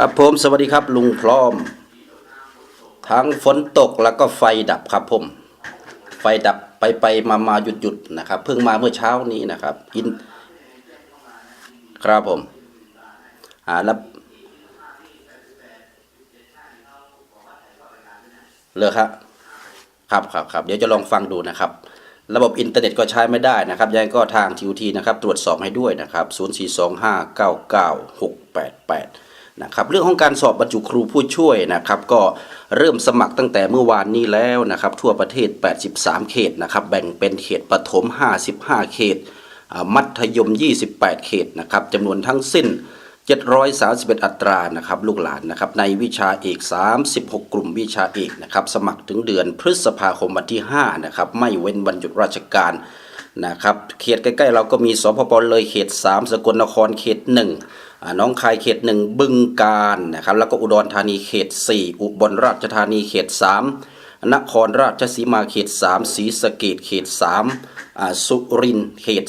ครับผมสวัสดีครับลุงพร้อม ทั้งฝนตกแล้วก็ไฟดับครับผมไฟดับไปไปมามาหยุดหยุดนะครับ เพิ่งมาเมื่อเช้านี้นะครับ อิน ครับผมอ่าแล้วเลยครับ ครับครับครับเดี๋ยวจะลองฟังดูนะครับ ระบบอินเทอร์เน็ตก็ใช้ไม่ได้นะครับยังก็ทางทีทีนะครับ ตรวจสอบให้ด้วยนะครับ 042599688 นะครับเรื่องของการสอบบรรจุครูผู้ช่วยนะครับก็เริ่มสมัครตั้งแต่เมื่อวานนี้แล้วนะครับทั่วประเทศ 83 เขตนะครับแบ่งเป็นเขตประถม55 เขตอ่ามัธยม 28 เขตนะครับจำนวนทั้งสิ้น 731 อัตรานะครับลูกหลานนะครับในวิชาเอก 36 กลุ่มวิชาเอกนะครับสมัครถึงเดือนพฤษภาคมวันที่5นะครับไม่เว้นวันหยุดราชการ นะครับเขตใกล้ ๆ เราก็มีสพปเลยเขต 3 สกลนครเขต1อ่าน้องคายเขต 1 บึงการนะครับแล้วก็อุดรธานีเขต 4 อุบลราชธานีเขต 3 นครราชสีมาเขต 3ศรีสะเกดเขต3สุรินเขต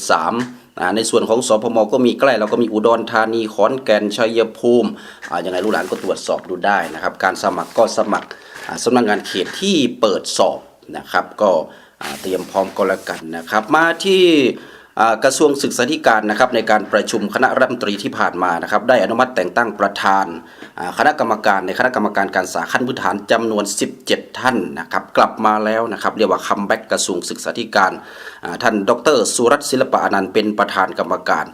3 ในส่วนของสพมก็มีใกล้เราก็มีอุดรธานีขอนแก่นชัยภูมิอ่ายังไงลูกหลานก็ตรวจสอบดูได้นะครับ การสมัครก็สมัครสำนักงานเขตที่เปิดสอบนะครับก็ เตรียมพร้อมก็แล้วกันนะครับ มาที่กระทรวงศึกษาธิการนะครับในการประชุมคณะรัฐมนตรีที่ผ่านมานะครับได้อนุมัติแต่งตั้งประธานคณะกรรมการในคณะกรรมการการศึกษาขั้นพื้นฐานจำนวน 17 ท่านนะครับกลับมาแล้วนะครับเรียกว่าคัมแบ็กกระทรวงศึกษาธิการท่านดรสุรัตศิลปะอนันต์เป็นประธานกรรมการ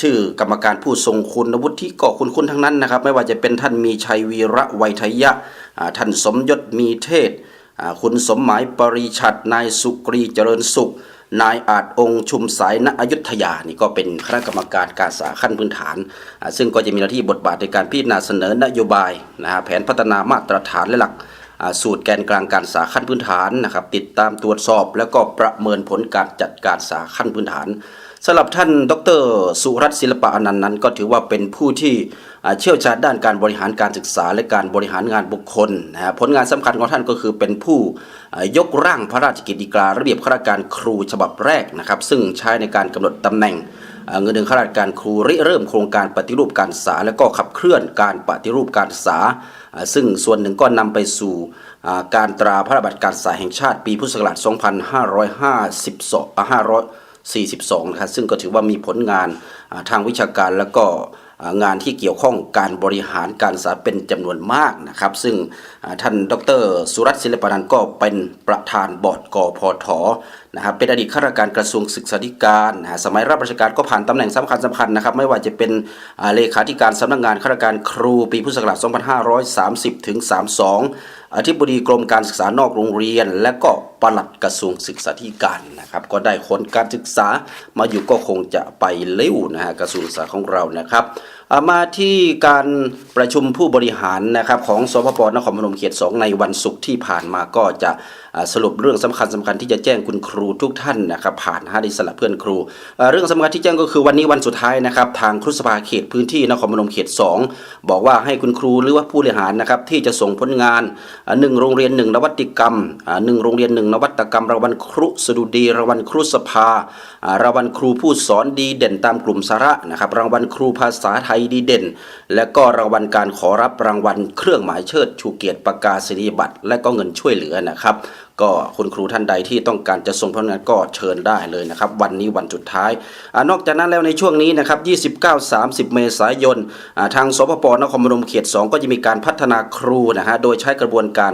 ชื่อกรรมการผู้ทรงคุณวุฒิก็คุณคุณทั้งนั้นนะครับไม่ว่าจะเป็นท่านมีชัยวีระไวยทยะท่านสมยศมีเทศ คุณสมหมายปริชัดนายสุกรีเจริญสุข นายอาจองค์ชุมสายณอยุธยานี่ก็เป็นคณะกรรมการการศึกษาขั้นพื้นฐาน ซึ่งก็จะมีหน้าที่บทบาทในการพิจารณาเสนอนโยบายนะฮะแผนพัฒนามาตรฐานและหลักสูตรแกนกลางการศึกษาขั้นพื้นฐานนะครับติดตามตรวจสอบ แล้วก็ประเมินผลการจัดการศึกษาขั้นพื้นฐานสำหรับท่านดร สุรัตน์ศิลปะอนันต์นั้น ก็ถือว่าเป็นผู้ที่ เชี่ยวชาญด้านการบริหารการศึกษาและการบริหารงานบุคคลนะฮะผลงานสำคัญของท่านก็คือเป็นผู้ยกร่างพระราชกิจฎีการะเบียบข้าราชการครูฉบับแรกนะครับ ซึ่งใช้ในการกำหนดตำแหน่งเงินเดือนข้าราชการครูริเริ่มโครงการปฏิรูปการศึกษา และก็ขับเคลื่อนการปฏิรูปการศึกษา ซึ่งส่วนหนึ่งก็นำไปสู่การตราพระราชบัญญัติการศึกษาแห่งชาติปีพุทธศักราช 2552 542 นะครับซึ่งก็ถือว่ามีผลงานทางวิชาการแล้วก็ งานที่เกี่ยวข้องการบริหารการศึกษาเป็นจำนวนมากนะครับ ซึ่งท่านดร สุรัตน์ศิลปนันท์ก็เป็นประธานบอร์ดกพทนะครับเป็นอดีตข้าราชการกระทรวงศึกษาธิการนะฮะสมัยรับราชการก็ผ่านตำแหน่งสำคัญสำคัญนะครับ ไม่ว่าจะเป็นเลขาธิการสำนักงานข้าราชการครูปีพุทธศักราช2530ถึง32 อธิบดีกรมการศึกษานอกโรงเรียน และก็ปลัดกระทรวงศึกษาธิการนะครับ ก็ได้คนการศึกษามาอยู่ก็คงจะไปเร็วนะฮะกระทรวงศึกษาของเรานะครับ มาที่การประชุมผู้บริหารนะครับของสพปนครพนมเขต 2 ในวันศุกร์ที่ผ่านมาก็จะสรุปเรื่องสำคัญสำคัญที่จะแจ้งคุณครูทุกท่านนะครับผ่านฮาดิสละเพื่อนครู เรื่องสำคัญที่แจ้งก็คือวันนี้วันสุดท้ายนะครับทางครุสภาเขตพื้นที่นครพนมเขต 2 บอกว่าให้คุณครูหรือว่าผู้บริหารนะครับที่จะส่งผลงานอ่าหนึ่งโรงเรียนหนึ่งนวัตกรรมอ่าหนึ่งโรงเรียนหนึ่งนวัตกรรมรางวัลครุสดุดีรางวัลครุสภารางวัลครูผู้สอนดีเด่นตามกลุ่มสาระนะครับรางวัลครูภาษาไทยดีเด่น และก็รางวัลการขอรับรางวัลเครื่องหมายเชิดชูเกียรติประกาศนียบัตรและก็เงินช่วยเหลือนะครับ ก็คุณครูท่านใดที่ต้องการจะส่งผลงานก็เชิญได้เลยนะครับวันนี้วันสุดท้ายอนอกจากนั้นแล้วในช่วงนี้นะครับ29-30 เมษายนทางสพปนครพนมเขต 2 ก็จะมีการพัฒนาครูนะฮะโดยใช้กระบวนการ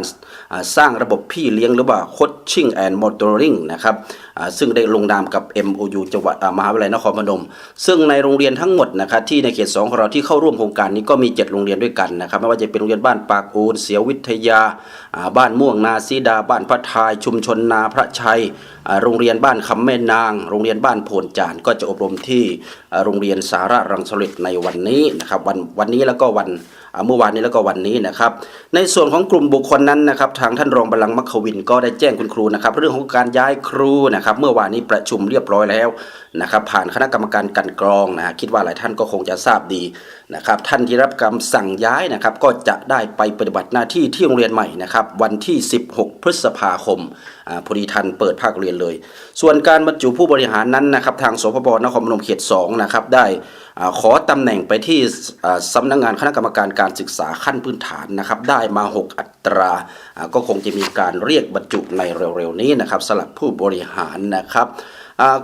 สร้างระบบพี่เลี้ยงหรือว่า coaching and mentoring นะครับซึ่งได้ลงนามกับ MOU จังหวัดมหาวิทยาลัยนครพนม ซึ่งในโรงเรียนทั้งหมดนะครับที่ในเขต 2 ของเราที่เข้าร่วมโครงการนี้ก็มี 7 โรงเรียนด้วยกันนะครับไม่ว่าจะเป็นโรงเรียนบ้านปากอูนเสียววิทยาบ้านม่วงนาซีดาบ้านพระทายชุมชนนาพระชัย โรงเรียนบ้านคำแม่นาง โรงเรียนบ้านโพนจานก็จะอบรมที่โรงเรียนสาระรังสฤษในวันนี้นะครับวันวันนี้แล้วก็วัน เมื่อวานนี้แล้วก็วันนี้นะครับ ในส่วนของกลุ่มบุคคลนั้นนะครับ ทางท่านรองบัลลังก์มัคควินก็ได้แจ้งคุณครูนะครับ เรื่องของการย้ายครูนะครับ เมื่อวานนี้ประชุมเรียบร้อยแล้วนะครับ ผ่านคณะกรรมการกันกรองนะคิดว่าหลายท่านก็คงจะทราบดีนะครับ ท่านที่รับคำสั่งย้ายนะครับ ก็จะได้ไปปฏิบัติหน้าที่ที่โรงเรียนใหม่นะครับ วันที่ 16 พฤษภาคมพอดีทันเปิดภาคเรียนเลย ส่วนการบรรจุผู้บริหารนั้นนะครับทางสพบนครพนมเขต2นะครับได้ขอตำแหน่งไปที่อ่าสำนักงานคณะกรรมการการการศึกษาขั้นพื้นฐานนะครับ ได้มา 6 อัตรา ก็คงจะมีการเรียกบรรจุในเร็วๆนี้นะครับสำหรับผู้บริหารนะครับ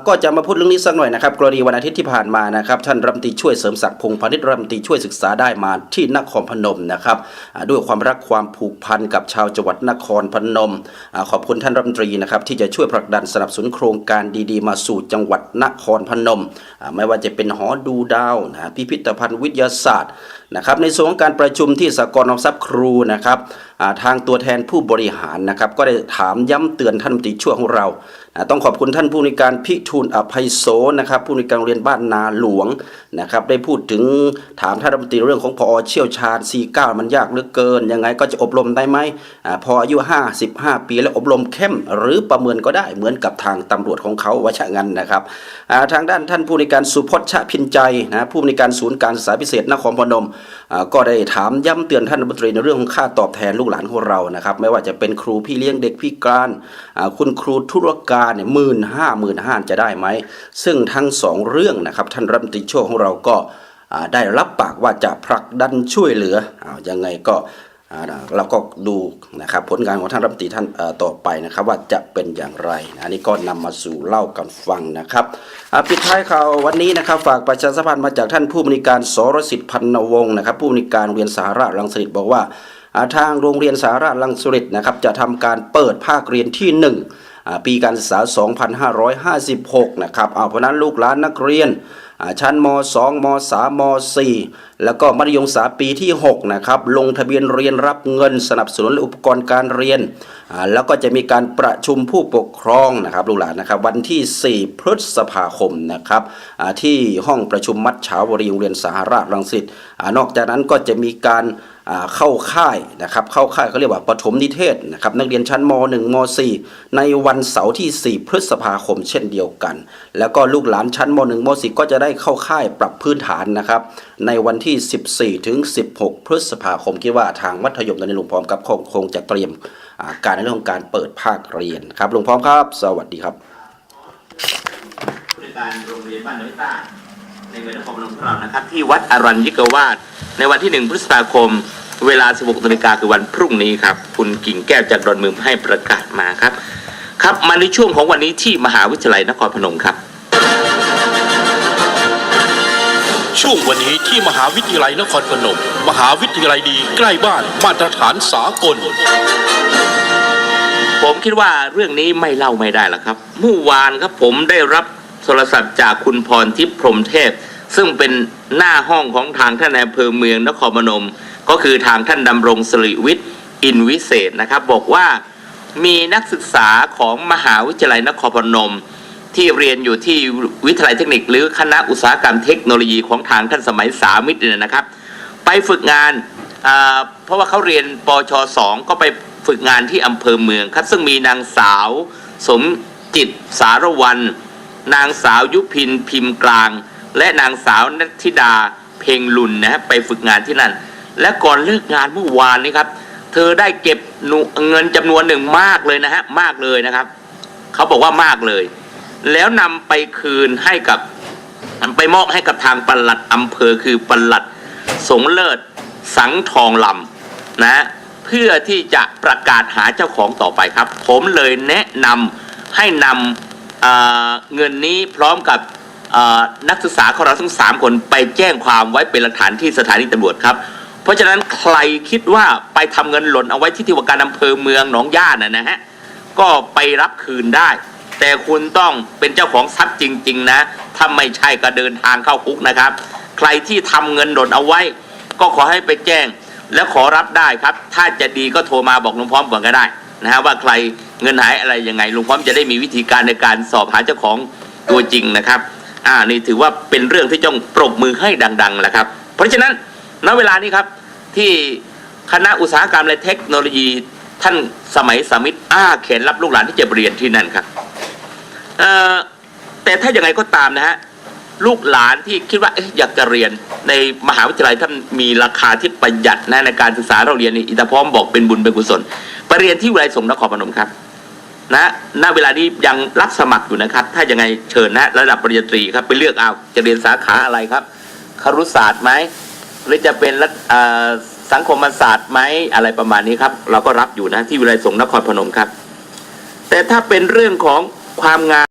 ก็จะมาพูดเรื่องนี้สักหน่อยนะครับ กรณีวันอาทิตย์ที่ผ่านมานะครับ ท่านรัฐมนตรีช่วยเสริมศักดิ์พงษ์พาณิชย์รัฐมนตรีช่วยศึกษาได้มาที่นครพนมนะครับด้วยความรักความผูกพันกับชาวจังหวัดนครพนมอขอบคุณท่านรัฐมนตรีนะครับที่จะช่วยผลักดันสนับสนุนโครงการดีๆ มาสู่จังหวัดนครพนม ไม่ว่าจะเป็นหอดูดาวนะพิพิธภัณฑ์วิทยาศาสตร์ นะครับในส่วนของการประชุมที่สกลออมทรัพย์ครูนะครับทางตัวแทนผู้บริหารนะครับก็ได้ถามย้ำเตือนท่านรัฐมนตรีช่วยของเรา ต้องขอบคุณท่านผู้ในการพิทูลอภัยโสนะครับผู้ในการโรงเรียนบ้านนาหลวงนะครับได้พูดถึงถามท่านรัฐมนตรีเรื่องของพอเชี่ยวชาญ 49 มันยากเหลือเกิน ยังไงก็จะอบรมได้ไหมพออายุ 55 ปีแล้วอบรมเข้ม หรือประเมินก็ได้เหมือนกับทางตำรวจของเขาว่าชะงันนะครับทางด้านท่านผู้ในการสุพจน์ชะพินใจนะผู้ในการศูนย์การศึกษาพิเศษนครพนมก็ได้ถามย้ำเตือนท่านรัฐมนตรีในเรื่องของค่าตอบแทนลูกหลานของเรานะครับไม่ว่าจะเป็นครูพี่เลี้ยงเด็กพิการคุณครูธุรการเนี่ยหมื่นห้าหมื่นห้าจะได้ไหม ซึ่งทั้งสองเรื่องนะครับท่านรัฐมนตรีช่วของเราก็ได้รับปากว่าจะผลักดันช่วยเหลืออยังไงก็ เราก็ดูนะครับผลงานของท่านรัฐมนตรีท่านต่อไปนะครับ ว่าจะเป็นอย่างไร อันนี้ก็นำมาสู่เล่ากันฟังนะครับปิดท้ายข่าววันนี้นะครับ ฝากประชาสัมพันธ์มาจากท่านผู้บริการสรสิทธิ์พันนวงศ์นะครับ ผู้บริการเรียนสาระรังสิตบอกว่าทางโรงเรียนสาระรังสิตนะครับจะทำการเปิดภาคเรียนที่หนึ่งปีการศึกษา 2556 นะครับเอาเพราะนั้นลูกหลานนักเรียน ชั้นม 2 ม 3 ม 4 แล้วก็มัธยมศึกษาปีที่ 6 นะครับ ลงทะเบียนเรียนรับเงินสนับสนุนและอุปกรณ์การเรียน แล้วก็จะมีการประชุมผู้ปกครองนะครับลูกหลานนะครับ วันที่ 4 พฤษภาคมนะครับที่ห้องประชุมมัดเฉาวรีโรงเรียนสหราชรังสิตนอกจากนั้นก็จะมีการ เข้าค่ายนะครับเข้าค่ายเขาเรียกว่าปฐมนิเทศนะครับนักเรียนชั้นม .1 ม .4 ในวันเสาร์ที่ 4 พฤษภาคมเช่นเดียวกัน แล้วก็ลูกหลานชั้นม .1 ม .4 ก็จะได้เข้าค่ายปรับพื้นฐานนะครับในวันที่ 14 ถึง 16 พฤษภาคมคิดว่าทางมัธยมตอนนี้ลุงพร้อมครับคงคงจะเตรียมการในเรื่องของการเปิดภาคเรียนครับลุงพร้อมครับ สวัสดีครับผู้ในวยการโรงเรียนบ้านน้อยตาในเมืองนครพนมขอนะครับที่วัดอรัญญิกวาสในวันที่ 1 พฤษภาคม เวลา 16นาฬิกาคือวันพรุ่งนี้ครับ คุณกิ่งแก้วจากดอนเมืองให้ประกาศมาครับ ครับมาในช่วงของวันนี้ที่มหาวิทยาลัยนครพนมครับ ช่วงวันนี้ที่มหาวิทยาลัยนครพนม มหาวิทยาลัยดีใกล้บ้านมาตรฐานสากลผมคิดว่าเรื่องนี้ไม่เล่าไม่ได้แล้วครับเมื่อวานครับผมได้รับโทรศัพท์จากคุณพรทิพย์พรหมเทพ ซึ่งเป็นหน้าห้องของทางท่านนายอำเภอเมืองนครพนม ก็คือทางท่านดำรงสิริวิทย์อินวิเศษนะครับบอกว่ามีนักศึกษาของมหาวิทยาลัยนครพนม ที่เรียนอยู่ที่วิทยาลัยเทคนิค หรือคณะอุตสาหกรรมเทคโนโลยีของทางท่านสมัยสามิตรเนี่ยนะครับ ไปฝึกงานเพราะว่าเขาเรียนปชสองก็ไปฝึกงานที่อำเภอเมืองครับซึ่งมีนางสาว สมจิตสารวันนางสาวยุพินพิมพ์กลาง และนางสาวนัทธิดา เพ่งลุนนะฮะไปฝึกงานที่นั่น และก่อนเลิกงานเมื่อวานนี้ครับ เธอได้เก็บเงินจำนวนหนึ่งมากเลยนะฮะมากเลยนะครับเขาบอกว่ามากเลย แล้วนำไปคืนให้กับไปมอบให้กับทางปลัดอำเภอคือปลัดสงเลิศสังทองลำนะเพื่อที่จะประกาศหาเจ้าของต่อไปครับ ผมเลยแนะนำให้นำเอ่อเงินนี้พร้อมกับนักศึกษาของเราทั้งสามคนไปแจ้งความไว้เป็นหลักฐานที่สถานีตำรวจครับ ราะฉะนั้นใครคิดว่าไปทำเงินหล่นเอาไว้ที่ที่ว่าการอำเภอเมืองหนองย่าน่ะนะฮะก็ไปรับคืนได้ แต่คุณต้องเป็นเจ้าของทรัพย์จริง ๆ นะถ้าไม่ใช่ก็เดินทางเข้าคุกนะครับ ใครที่ทำเงินหล่นเอาไว้ ก็ขอให้ไปแจ้ง และขอรับได้ครับ ถ้าจะดีก็โทรมาบอกลุงพร้อมก่อนก็ได้นะฮะว่าใครเงินหายอะไรยังไงลุงพร้อมจะได้มีวิธีการในการสอบหาเจ้าของตัวจริงนะครับ อ่านี่ถือว่าเป็นเรื่องที่ต้องปรบมือให้ดังๆแหละครับ เพราะฉะนั้นณเวลานี้ครับ ที่คณะอุตสาหกรรมและเทคโนโลยีท่านสมัยสามิตรอ้าเขนรับลูกหลานที่จะเรียนที่นั่นครับแต่ถ้าอย่างไรก็ตามนะฮะลูกหลานที่คิดว่าออยากจะเรียนในมหาวิทยาลัยท่านมีราคาที่ประหยัดนะในการศึกษาเราเรียนนี่อิตาพร้อมบอกเป็นบุญเป็นกุศลไปเรียนที่วิทยาลัยสงฆ์นครพนมครับนะณเวลานี้ยังรับสมัครอยู่นะครับ ถ้ายังไงเชิญนะระดับปริญญาตรีครับไปเลือกเอาจะเรียนสาขาอะไรครับครุศาสตร์ไหม หรือจะเป็นรัฐสังคมศาสตร์ไหมอะไรประมาณนี้ครับ เราก็รับอยู่นะที่วิทยาลัยสงฆ์นครพนมครับ แต่ถ้าเป็นเรื่องของความงาม